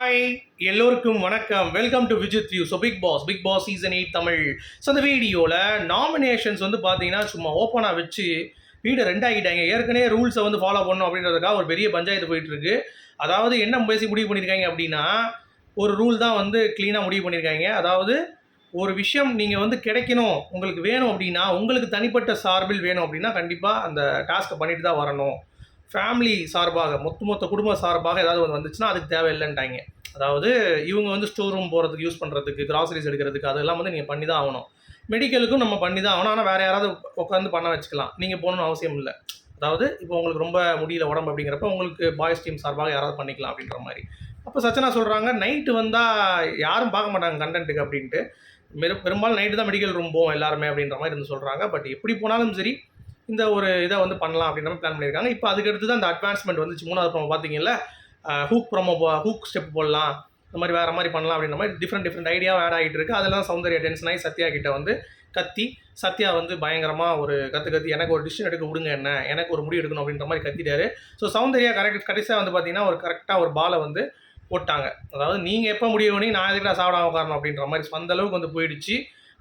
Hi எல்லோருக்கும் வணக்கம். Welcome to Vijith view so Bigg Boss Bigg Boss season eight Tamil. So அந்த வீடியோவில் nominations வந்து பார்த்தீங்கன்னா சும்மா ஓப்பனாக வச்சு வீடு ரெண்டாகிட்டாங்க ஏற்கனவே ரூல்ஸை வந்து ஃபாலோ பண்ணணும் அப்படின்றதுக்காக ஒரு பெரிய பஞ்சாயத்து போயிட்டுருக்கு. அதாவது என்ன பேசி முடிவு பண்ணியிருக்காங்க அப்படின்னா ஒரு ரூல் தான் வந்து க்ளீனாக முடிவு பண்ணியிருக்காங்க அதாவது ஒரு விஷயம் நீங்கள் வந்து கிடைக்கணும் உங்களுக்கு வேணும் அப்படின்னா உங்களுக்கு தனிப்பட்ட சார்பில் வேணும் அப்படின்னா கண்டிப்பாக அந்த டாஸ்க்கை பண்ணிட்டு தான் வரணும். ஃபேமிலி சார்பாக மொத்த மொத்த குடும்ப சார்பாக ஏதாவது ஒன்று வந்துச்சுன்னா அதுக்கு தேவையில்லைன்ட்டாங்க. அதாவது இவங்க வந்து ஸ்டோர் ரூம் போகிறதுக்கு யூஸ் பண்ணுறதுக்கு கிராசரிஸ் எடுக்கிறதுக்கு அதெல்லாம் வந்து நீங்கள் பண்ணி தான் ஆகணும் மெடிக்கலுக்கும் நம்ம பண்ணி தான் ஆகணும். ஆனால் வேறு யாராவது உட்காந்து பண்ண வச்சுக்கலாம். நீங்கள் போகணும்னு அவசியம் இல்லை. அதாவது இப்போ உங்களுக்கு ரொம்ப முடியல உடம்பு அப்படிங்கிறப்ப உங்களுக்கு பாய்ஸ் டீம் சார்பாக யாராவது பண்ணிக்கலாம் அப்படின்ற மாதிரி. அப்போ சச்சனா சொல்கிறாங்க நைட்டு வந்தால் யாரும் பார்க்க மாட்டாங்க கண்டென்ட்டுக்கு அப்படின்ட்டு. பெரும்பாலும் நைட்டு தான் மெடிக்கல் ரூம் போவோம் எல்லாருமே அப்படின்ற மாதிரி இருந்து சொல்கிறாங்க பட் எப்படி போனாலும் சரி இந்த ஒரு இதை வந்து பண்ணலாம் அப்படின்னு பிளான் பண்ணியிருக்காங்க. இப்போ அதுக்கடுத்து தான் அந்த அட்வான்ஸ்மெண்ட் வந்துச்சு. மூணாவது ப்ரோமோ பார்த்தீங்கல்ல ஹூக் ப்ரோமோ ஹூக் ஸ்டெப் போடலாம். இந்த மாதிரி வேறு மாதிரி பண்ணலாம் அப்படின்ற மாதிரி டிஃப்ரெண்ட் டிஃப்ரெண்ட் ஐடியாவும் ஆட் ஆகிட்டு இருக்குது அதெல்லாம் சௌந்தர்யா டென்ஷன் ஆகி சத்யா கிட்ட வந்து கத்தி சத்யா வந்து பயங்கரமாக ஒரு கற்று கத்தி எனக்கு ஒரு டிசிஷன் எடுக்க விடுங்க என்ன? எனக்கு ஒரு முடிவு எடுக்கணும் அப்படின்ற மாதிரி கத்திட்டாரு. ஸோ சௌந்தர்யா கரெக்ட் கடைசியாக வந்து பார்த்தீங்கன்னா ஒரு கரெக்டாக ஒரு பாலை வந்து போட்டாங்க. அதாவது நீங்கள் எப்போ முடிவு பண்ணி நான் எதுக்கு சாப்பிடாம உட்காரணும் அப்படின்ற மாதிரி அந்த அளவுக்கு வந்து போயிடுச்சு.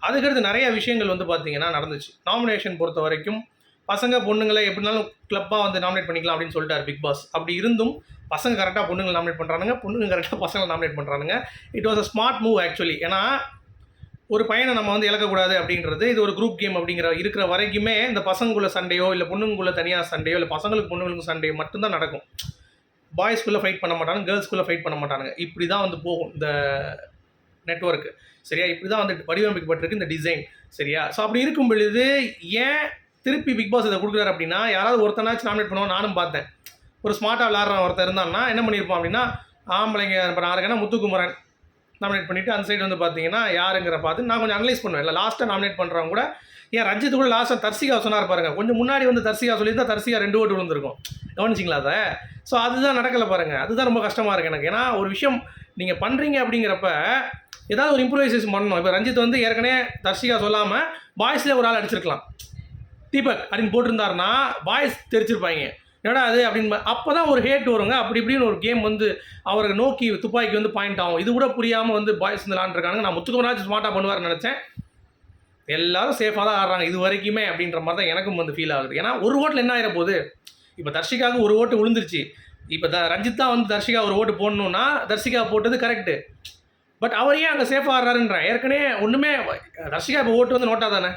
அதுக்கடுத்து நிறைய விஷயங்கள் வந்து பார்த்தீங்கன்னா நடந்துச்சு. நாமினேஷன் பொறுத்த வரைக்கும் பசங்க பொண்ணுங்களை எப்படினாலும் கிளப்பாக வந்து நாமினேட் பண்ணிக்கலாம் அப்படின்னு சொல்லிட்டார் பிக் பாஸ் அப்படி இருந்தும் பசங்க கரெக்டாக பொண்ணுங்களை நாமினேட் பண்ணுறானுங்க பொண்ணுங்க கரெக்டாக பசங்களை நாமினேட் பண்ணுறானுங்க it was a smart move actually ஏன்னா ஒரு பையனை நம்ம வந்து இழக்கக்கூடாது அப்படின்றது இது ஒரு குரூப் கேம் அப்படிங்கிற இருக்கிற வரைக்குமே இந்த பசங்களுக்குள்ள சண்டையோ இல்லை பொண்ணுங்களுக்குள்ள தனியாக சண்டையோ இல்லை பசங்களுக்கு பொண்ணுங்களுக்கு சண்டையோ மட்டும்தான் நடக்கும். பாய்ஸ்குள்ளே ஃபைட் பண்ண மாட்டாங்க கேர்ள்ஸ்குள்ளே ஃபைட் பண்ண மாட்டானுங்க. இப்படி தான் வந்து போகும் இந்த நெட்ஒர்க்கு சரியா? இப்படி தான் வந்து வடிவமைக்கப்பட்டிருக்கு இந்த டிசைன் சரியா? ஸோ அப்படி இருக்கும் பொழுது ஏன் திருப்பி பிக் பாஸ் இதை கொடுக்குறாரு அப்படின்னா யாராவது ஒருத்தனாச்சும் நாமினேட் பண்ணுவோம் நானும் பார்த்தேன். ஒரு ஸ்மார்ட்டாக விளாட்ற ஒருத்தர் இருந்தான்னா என்ன பண்ணியிருப்போம் அப்படின்னா ஆம்பளைங்க இப்போ நான் இருக்கேன்னா முத்துக்குமரன் நாமினேட் பண்ணிவிட்டு அந்த சைடு வந்து பார்த்தீங்கன்னா யாருங்கிற பார்த்து நான் கொஞ்சம் அனலைஸ் பண்ணுவேன். இல்லை லாஸ்ட்டாக நாமினேட் பண்ணுறவங்க கூட ஏன் ரஞ்சித் கூட லாஸ்ட்டாக தர்சிகா சொன்னார் பாருங்க. கொஞ்சம் முன்னாடி வந்து தர்சிகா சொல்லியிருந்தால் தர்சிகா ரெண்டு ஓட்டு விழுந்திருக்கும். கவனிச்சிங்களா அதை? ஸோ அதுதான் நடக்கலை பாருங்கள் அதுதான் ரொம்ப கஷ்டமாக இருக்குது எனக்கு. ஏன்னா ஒரு விஷயம் நீங்கள் பண்ணுறீங்க அப்படிங்கிறப்ப ஏதாவது ஒரு இம்ப்ரூவைசேஷன் பண்ணணும். இப்போ ரஞ்சித் வந்து ஏற்கனவே தர்ஷிகா சொல்லாமல் பாய்ஸில் ஒரு ஆள் அடிச்சிருக்கலாம். தீபக் அப்படின்னு போட்டிருந்தாருன்னா பாய்ஸ் தெரிச்சிருப்பாங்க. என்னடா அது அப்படின்னு அப்போ தான் ஒரு ஹேட் வருங்க. அப்படி இப்படின்னு ஒரு கேம் வந்து அவரை நோக்கி துப்பாக்கி வந்து பாயிண்ட் ஆகும். இது கூட புரியாமல் வந்து பாய்ஸ் வந்து விளாண்டுருக்காங்க நான் முத்துக்குமராஜ் ஸ்மார்ட்டாக பண்ணுவார்னு நினச்சேன். எல்லாரும் சேஃபாக தான் ஆடுறாங்க. இது வரைக்குமே அப்படின்ற மாதிரி தான் எனக்கும் வந்து ஃபீல் ஆகுது. ஏன்னா ஒரு ஓட்டில் என்ன ஆகிற போகுது? இப்போ தர்ஷிகாவுக்கு ஒரு ஓட்டு விழுந்துருச்சு. இப்போ த ரஞ்சித் தான் வந்து தர்ஷிகா ஒரு ஓட்டு போடணுன்னா தர்ஷிகா போட்டது கரெக்டு பட் அவர் ஏன் அங்கே சேஃபாக ஆடுறாருன்றேன்? ஏற்கனவே ஒன்றுமே தர்ஷிகா இப்போ ஓட்டு வந்து நோட்டா தானே?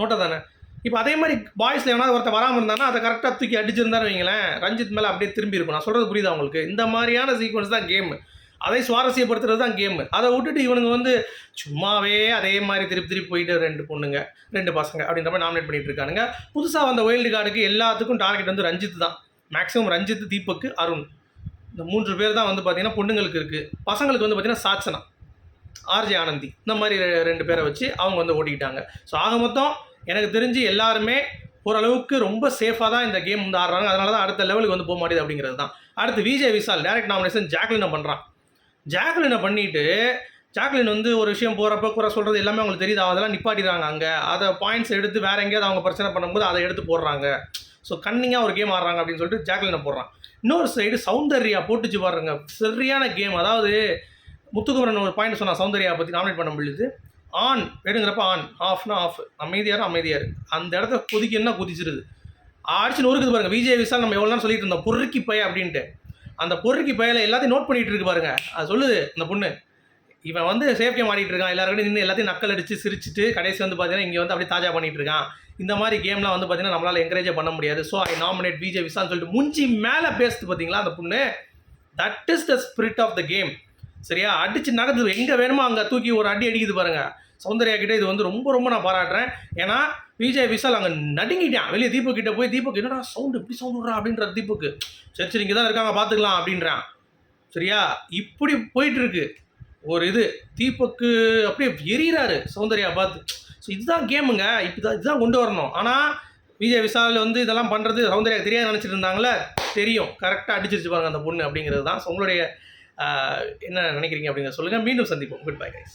நோட்டா தானே? இப்போ அதே மாதிரி பாய்ஸில் எவனாவது ஒருத்தர் வராமல் இருந்தானா அதை கரெக்டாக தூக்கி அடிச்சிருந்தாரு வைங்களேன் ரஞ்சித் மேலே அப்படியே திரும்பி இருக்கும். நான் சொல்கிறது புரியுதா உங்களுக்கு? இந்த மாதிரியான சீக்வன்ஸ் தான் கேமு அதை சுவாரஸ்யப்படுத்துறது தான் கேமு அதை விட்டுட்டு இவனுங்க வந்து சும்மாவே அதே மாதிரி திருப்பி திருப்பி போயிட்டு ரெண்டு பொண்ணுங்க ரெண்டு பசங்க அப்படின்ற மாதிரி நாமினேட் பண்ணிட்டு இருக்கானுங்க. புதுசாக வந்த ஒயில்டு கார்டுக்கு எல்லாத்துக்கும் டார்கெட் வந்து ரஞ்சித் தான். மேக்ஸிமம் ரஞ்சித் தீபக்கு அருண். இந்த மூன்று பேர் தான் வந்து பார்த்திங்கன்னா பொண்ணுங்களுக்கு இருக்குது பசங்களுக்கு வந்து பார்த்திங்கன்னா சாட்சனா ஆர்ஜே ஆனந்தி. இந்த மாதிரி ரெண்டு பேரை வச்சு அவங்க வந்து ஓட்டிக்கிட்டாங்க ஸோ ஆக மொத்தம் எனக்கு தெரிஞ்சு எல்லாருமே ஓரளவுக்கு ரொம்ப சேஃபாக தான் இந்த கேம் வந்து ஆடுறாங்க. அதனால தான் அடுத்த லெவலுக்கு வந்து போக மாட்டேது அப்படிங்கிறது தான். அடுத்து விஜய் விசால் டேரக்ட் நாமினேஷன் ஜாக்லினை பண்ணுறான் ஜாக்லினை பண்ணிவிட்டு ஜாக்லின் வந்து ஒரு விஷயம் போகிறப்ப குறை சொல்கிறது எல்லாமே அவங்களுக்கு தெரியுது. அதெல்லாம் நிப்பாட்டிடுறாங்க அங்கே. அதை பாயிண்ட்ஸ் எடுத்து வேற எங்கேயாவது அவங்க பிரச்சனை பண்ணும்போது அதை எடுத்து போடுறாங்க. ஸோ கன்னிங்காக ஒரு கேம் ஆடுறாங்க அப்படின்னு சொல்லிட்டு ஜாக்லினை போடுறான். இன்னொரு சைடு சௌந்தர்யா போட்டுச்சு பாருங்க. சரியான கேம் அதாவது முத்துக்குமரன் ஒரு பாயிண்ட் சொன்னான் சௌந்தர்யா பற்றி நாமினேட் பண்ண முடியுது. ஆன் வேணுங்கிறப்ப ஆன். ஆஃப்னா ஆஃப் அமைதியாரும் அமைதியாரு அந்த இடத்த கொதிக்கணும்னா குதிச்சிருது? அடிச்சு நொறுக்குது பாருங்க. விஜய் விசால் நம்ம எவ்வளோ நேரம் சொல்லிட்டு இருந்தோம். பொறுக்கி பய அப்படின்ட்டு. அந்த பொறுக்கி பயல எல்லாத்தையும் நோட் பண்ணிட்டு இருக்கு பாருங்க. அது சொல்லுது அந்த பொண்ணு. இவன் வந்து சேஃப்டியாக மாட்டிட்டு இருக்கான். எல்லாருக்கும் நின்று எல்லாத்தையும் நக்கல் அடிச்சு சிரிச்சிட்டு கடைசி வந்து பார்த்தீங்கன்னா இங்கே வந்து அப்படியே தாஜா பண்ணிட்டு இருக்கான். இந்த மாதிரி கேம்லாம் வந்து பார்த்தீங்கன்னா நம்மளால் என்கரேஜே பண்ண முடியாது. ஸோ ஐ நாமினேட் விஜய் விசான்னு சொல்லிட்டு முஞ்சி மேலே பேசுது பார்த்தீங்களா அந்த பொண்ணு? That is the spirit of the game சரியா? அடிச்சு நகர்ந்து எங்கே வேணுமோ அங்கே தூக்கி ஒரு அடி அடிக்குது பாருங்கள் சௌந்தர்யா கிட்ட இது வந்து ரொம்ப ரொம்ப நான் பாராட்டுறேன். ஏன்னா விஜய் விஷால் அங்கே நடுங்கிட்டான். வெளியே தீபக் கிட்ட போய் தீபக் என்னடா சவுண்டு இப்படி சவுண்ட் விட்றா? அப்படின்ற தீபக்கு. சரி சரி இங்கே தான் இருக்காங்க பார்த்துக்கலாம் அப்படின்றான். சரியா? இப்படி போயிட்டு இருக்கு ஒரு இது தீபக்கு அப்படியே எரியறாரு சௌந்தர்யா பார்த்து ஸோ இதுதான் கேமுங்க. இப்போ தான் இதுதான் கொண்டு வரணும். ஆனால் விஜய் விஷால் வந்து இதெல்லாம் பண்ணுறது சௌந்தர்யா தெரியாது நினச்சிட்டு இருந்தாங்களே தெரியும். கரெக்டாக அடிச்சிருச்சு பாருங்க அந்த பொண்ணு அப்படிங்கிறது தான். ஸோ உங்களுடைய என்ன நினைக்கிறீங்க அப்படிங்கிறத சொல்லுங்கள் மீண்டும் சந்திப்போம். Good bye guys